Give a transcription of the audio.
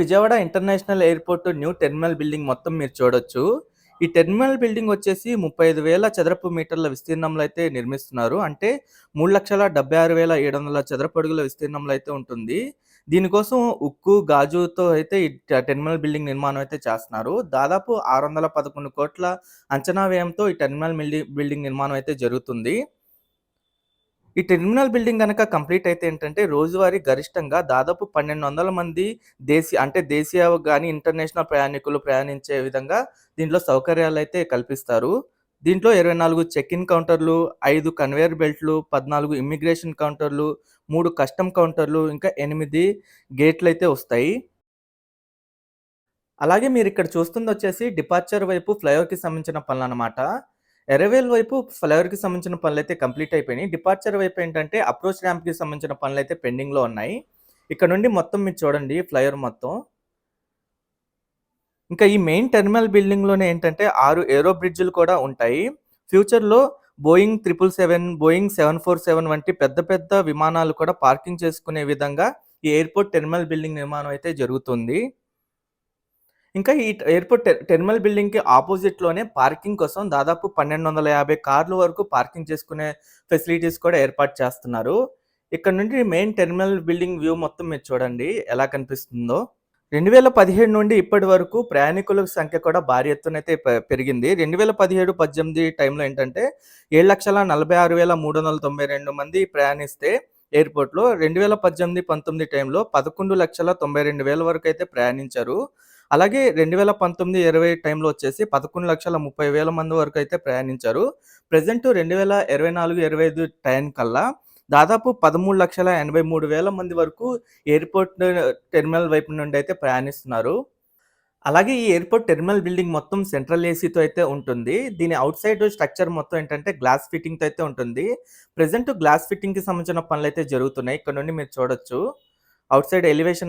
Vijayawada international airport new terminal building మొత్తం మీరు చూడొచ్చు. ఈ టెర్మినల్ బిల్డింగ్ వచ్చేసి 35,000 చదరపు మీటర్ల విస్తీర్ణంలో అయితే నిర్మిస్తున్నారు. అంటే 3,76,700 చదరపు అడుగుల విస్తీర్ణంలో అయితే ఉంటుంది. దీనికోసం ఉక్కు, గాజుతో అయితే ఈ టెర్మినల్ బిల్డింగ్ నిర్మాణం అయితే చేస్తున్నారు. దాదాపు 611 కోట్ల అంచనా వ్యయంతో ఈ టెర్మినల్ బిల్డింగ్ బిల్డింగ్ నిర్మాణం అయితే జరుగుతుంది. ఈ టెర్మినల్ బిల్డింగ్ కనుక కంప్లీట్ అయితే ఏంటంటే రోజువారీ గరిష్టంగా దాదాపు 1,200 మంది దేశీ అంటే దేశీయ కానీ ఇంటర్నేషనల్ ప్రయాణికులు ప్రయాణించే విధంగా దీంట్లో సౌకర్యాలు అయితే కల్పిస్తారు. దీంట్లో 24 చెక్ ఇన్ కౌంటర్‌లు, ఐదు కన్వేయర్ బెల్ట్‌లు, 14 ఇమ్మిగ్రేషన్ కౌంటర్‌లు, మూడు కస్టమ్ కౌంటర్‌లు, ఇంకా ఎనిమిది గేట్లు అయితే వస్తాయి. అలాగే మీరు ఇక్కడ చూస్తుందొచ్చేసి డిపార్చర్ వైపు ఫ్లైఓవర్‌కి సంబంధించిన పనులనమాట. ఎరవేల్ వైపు ఫ్లైఓవర్‌కి సంబంధించిన పనులైతే కంప్లీట్ అయిపోయినాయి. డిపార్చర్ వైపు ఏంటంటే అప్రోచ్ ర్యాంప్‌కి సంబంధించిన పనులైతే పెండింగ్‌లో ఉన్నాయి. ఇక్కడ నుండి మొత్తం మీరు చూడండి ఫ్లైఓవర్ మొత్తం. ఇంకా ఈ మెయిన్ టెర్మినల్ బిల్డింగ్‌లోనే ఏంటంటే ఆరు ఏరో బ్రిడ్జ్‌లు కూడా ఉంటాయి. ఫ్యూచర్‌లో బోయింగ్ 777, బోయింగ్ 747 వంటి పెద్ద పెద్ద విమానాలు కూడా పార్కింగ్ చేసుకునే విధంగా ఈ ఎయిర్‌పోర్ట్ టెర్మినల్ బిల్డింగ్ నిర్మాణం అయితే జరుగుతుంది. ఇంకా ఈ ఎయిర్‌పోర్ట్ టెర్మినల్ బిల్డింగ్‌కి ఆపోజిట్లోనే పార్కింగ్ కోసం దాదాపు 1,250 కార్ల వరకు పార్కింగ్ చేసుకునే ఫెసిలిటీస్ కూడా ఏర్పాటు చేస్తున్నారు. ఇక్కడ నుండి మెయిన్ టెర్మినల్ బిల్డింగ్ వ్యూ మొత్తం మీరు చూడండి ఎలా కనిపిస్తుందో. 2017 నుండి ఇప్పటి వరకు ప్రయాణికుల సంఖ్య కూడా భారీ ఎత్తున అయితే పెరిగింది రెండు వేల పదిహేడు పద్దెనిమిది టైంలో ఏంటంటే 7,46,392 మంది ప్రయాణిస్తే ఎయిర్‌పోర్ట్‌లో 2018, 19 టైంలో 11,92,000 వరకు అయితే ప్రయాణించారు. అలాగే 2019, 20 టైంలో వచ్చేసి 11,30,000 మంది వరకు అయితే ప్రయాణించారు. ప్రెసెంట్ రెండు వేల ఇరవై నాలుగు ఇరవై ఐదు టైం కల్లా దాదాపు 13,83,000 మంది వరకు ఎయిర్‌పోర్ట్ టెర్మినల్ వైపు నుండి అయితే ప్రయాణిస్తున్నారు. అలాగే ఈ ఎయిర్‌పోర్ట్ టెర్మినల్ బిల్డింగ్ మొత్తం సెంట్రల్ ఏసీతో అయితే ఉంటుంది. దీని అవుట్ సైడ్ స్ట్రక్చర్ మొత్తం ఏంటంటే గ్లాస్ ఫిట్టింగ్‌తో అయితే ఉంటుంది. ప్రజెంట్ గ్లాస్ ఫిట్టింగ్‌కి సంబంధించిన పనులైతే జరుగుతున్నాయి. ఇక్కడ నుండి మీరు చూడొచ్చు. Out side elevation